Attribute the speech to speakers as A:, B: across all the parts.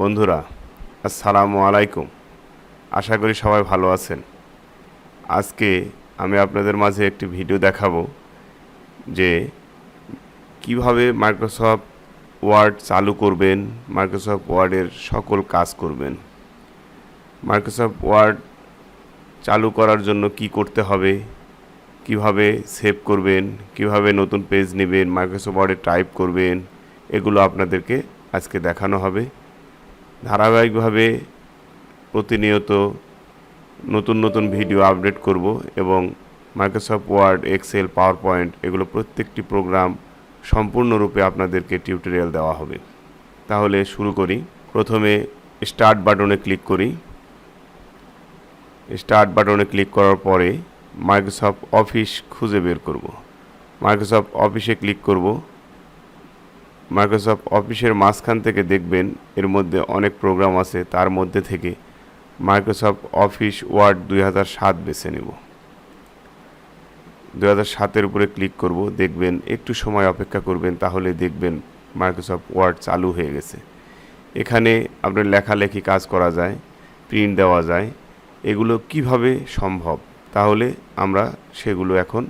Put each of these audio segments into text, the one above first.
A: বন্ধুরা, আসসালামু আলাইকুম। আশা করি সবাই ভালো আছেন। আজকে আমি আপনাদের মাঝে একটি ভিডিও দেখাবো যে কীভাবে মাইক্রোসফট ওয়ার্ড চালু করবেন, মাইক্রোসফট ওয়ার্ডের সকল কাজ করবেন। মাইক্রোসফট ওয়ার্ড চালু করার জন্য কি করতে হবে, কীভাবে সেভ করবেন, কীভাবে নতুন পেজ নেবেন, মাইক্রোসফট ওয়ার্ডে টাইপ করবেন, এগুলো আপনাদেরকে আজকে দেখানো হবে। ধারাবাহিকভাবে প্রতিনিয়ত নতুন নতুন ভিডিও আপডেট করব এবং Microsoft Word Excel PowerPoint এগুলো প্রত্যেকটি প্রোগ্রাম সম্পূর্ণরূপে আপনাদেরকে টিউটোরিয়াল দেওয়া হবে। তাহলে শুরু করি। প্রথমে স্টার্ট বাটনে ক্লিক করি। স্টার্ট বাটনে ক্লিক করার পরে মাইক্রোসফট অফিস খুঁজে বের করব। মাইক্রোসফট অফিসে ক্লিক করব। মাইক্রোসফট অফিসের মাঝখান থেকে দেখবেন এর মধ্যে অনেক প্রোগ্রাম আছে, তার মধ্যে থেকে মাইক্রোসফট অফিস ওয়ার্ড দুই হাজার সাত বেছে নেব। দুই হাজার সাতের উপরে ক্লিক করব, দেখবেন একটু সময় অপেক্ষা করবেন, তাহলে দেখবেন মাইক্রোসফট ওয়ার্ড চালু হয়ে গেছে। এখানে আপনার লেখালেখি কাজ করা যায় প্রিন্ট দেওয়া যায়, এগুলো কীভাবে সম্ভব? তাহলে আমরা সেগুলো এখন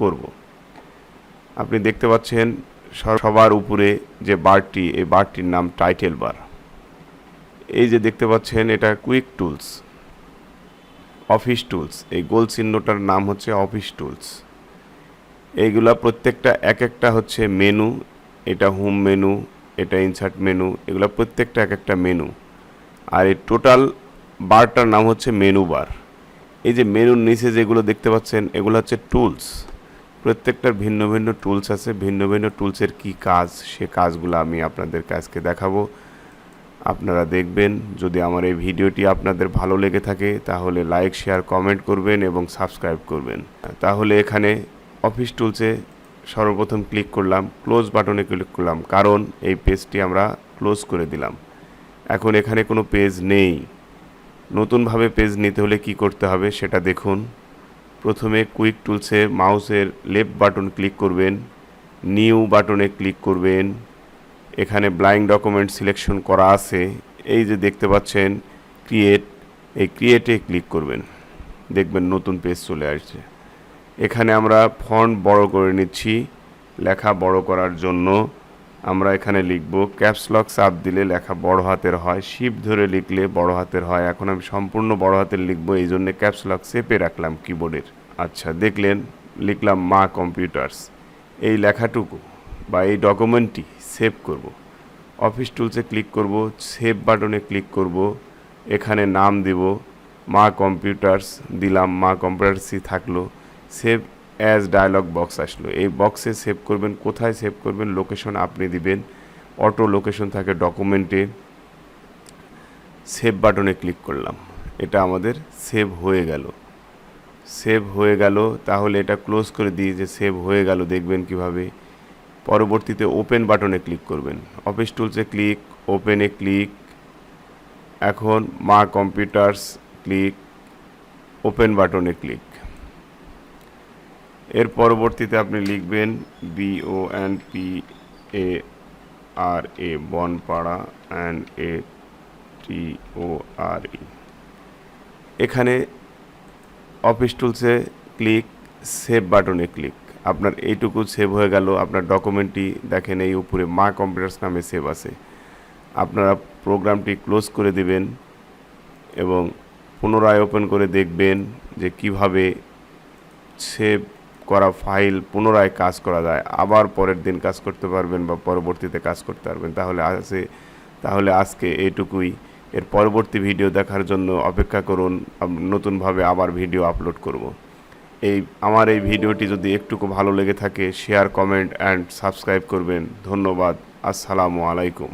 A: করব। আপনি দেখতে পাচ্ছেন সবার উপরে যে বারটি, এই বারটির নাম টাইটেল বার এই যে দেখতে পাচ্ছেন, এটা কুইক টুলস অফিস টুলস এই গোল চিহ্নটার নাম হচ্ছে অফিস টুলস এইগুলা প্রত্যেকটা এক একটা হচ্ছে মেনু এটা হোম মেনু এটা ইনসার্ট মেনু এগুলো প্রত্যেকটা এক একটা মেনু আর এই টোটাল বারটার নাম হচ্ছে মেনু বার এই যে মেনুর নিচে যেগুলো দেখতে পাচ্ছেন, এগুলো হচ্ছে টুলস প্রত্যেকটার ভিন্ন ভিন্ন টুলস আছে। ভিন্ন ভিন্ন টুলসের কি কাজ, সে কাজগুলো আমি আপনাদেরকে আজকে দেখাবো। আপনারা দেখবেন, যদি আমার এই ভিডিওটি আপনাদের ভালো লেগে থাকে, তাহলে লাইক শেয়ার কমেন্ট করবেন এবং সাবস্ক্রাইব করবেন। তাহলে এখানে অফিস টুলসে সর্বপ্রথম ক্লিক করলাম ক্লোজ বাটনে ক্লিক করলাম, কারণ এই পেজটি আমরা ক্লোজ করে দিলাম। এখন এখানে কোনো পেজ নেই। নতুনভাবে পেজ নিতে হলে কি করতে হবে, সেটা দেখুন। প্রথমে কুইক টুলসে মাউসের লেফট বাটন ক্লিক করবেন নিউ বাটনে ক্লিক করবেন, এখানে ব্লাইন্ড ডকুমেন্ট সিলেকশন করা আছে, এই যে দেখতে পাচ্ছেন ক্রিয়েট এই ক্রিয়েটে ক্লিক করবেন, দেখবেন নতুন পেজ চলে আসছে। এখানে আমরা ফন্ট বড় করে নিচ্ছি, লেখা বড় করার জন্য আমরা এখানে লিখব, ক্যাপস লক চাপ দিলে লেখা বড় হাতের হয়, শিপ ধরে লিখলে বড় হাতের হয়। এখন আমি সম্পূর্ণ বড় হাতের লিখব, এই জন্য ক্যাপস লক চেপে রাখলাম কিবোর্ডের। আচ্ছা দেখলেন, লিখলাম মা কম্পিউটার্স। এই লেখাটুকু বা এই ডকুমেন্টটি সেভ করব। অফিস টুলসে ক্লিক করব, সেভ বাটনে ক্লিক করব, এখানে নাম দেব, মা কম্পিউটার্স দিলাম, মা কম্পিউটার্সই থাকল সেভ অ্যাজ ডায়লগ বক্স আসলো। এই বক্সে সেভ করবেন, কোথায় সেভ করবেন লোকেশন আপনি দিবেন অটো লোকেশন থাকে ডকুমেন্টে সেভ বাটনে ক্লিক করলাম। এটা আমাদের সেভ হয়ে গেল। সেভ হয়ে গেল, তাহলে এটা ক্লোজ করে দিয়ে যে সেভ হয়ে গেল, দেখবেন কীভাবে। পরবর্তীতে ওপেন বাটনে ক্লিক করবেন। অফিস টুলসে ক্লিক ওপেনে ক্লিক এখন মা কম্পিউটার্স ক্লিক ওপেন বাটনে ক্লিক এর পরবর্তীতে আপনি লিখবেন BO and P A R A Bonpara and A T O R E এখানে অফিস টুলসে ক্লিক, সেভ বাটনে ক্লিক। আপনার এইটুকু সেভ হয়ে গেল, আপনার ডকুমেন্টটি দেখেন এই উপরে মা কম্পিউটার্স নামে সেভ আছে। আপনারা প্রোগ্রামটি ক্লোজ করে দেবেন এবং পুনরায় ওপেন করে দেখবেন যে কীভাবে সেভ করা ফাইল পুনরায় কাজ করা যায়, আবার পরের দিন কাজ করতে পারবেন বা পরবর্তীতে কাজ করতে পারবেন। তাহলে আছে, তাহলে আজকে এইটুকুই এর পরবর্তী ভিডিও দেখার জন্য অপেক্ষা করুন নতুনভাবে আবার ভিডিও আপলোড করব। এই, আমার এই ভিডিওটি যদি একটুকু ভালো লেগে থাকে শেয়ার কমেন্ট অ্যান্ড সাবস্ক্রাইব করবেন। ধন্যবাদ। আসসালামু আলাইকুম।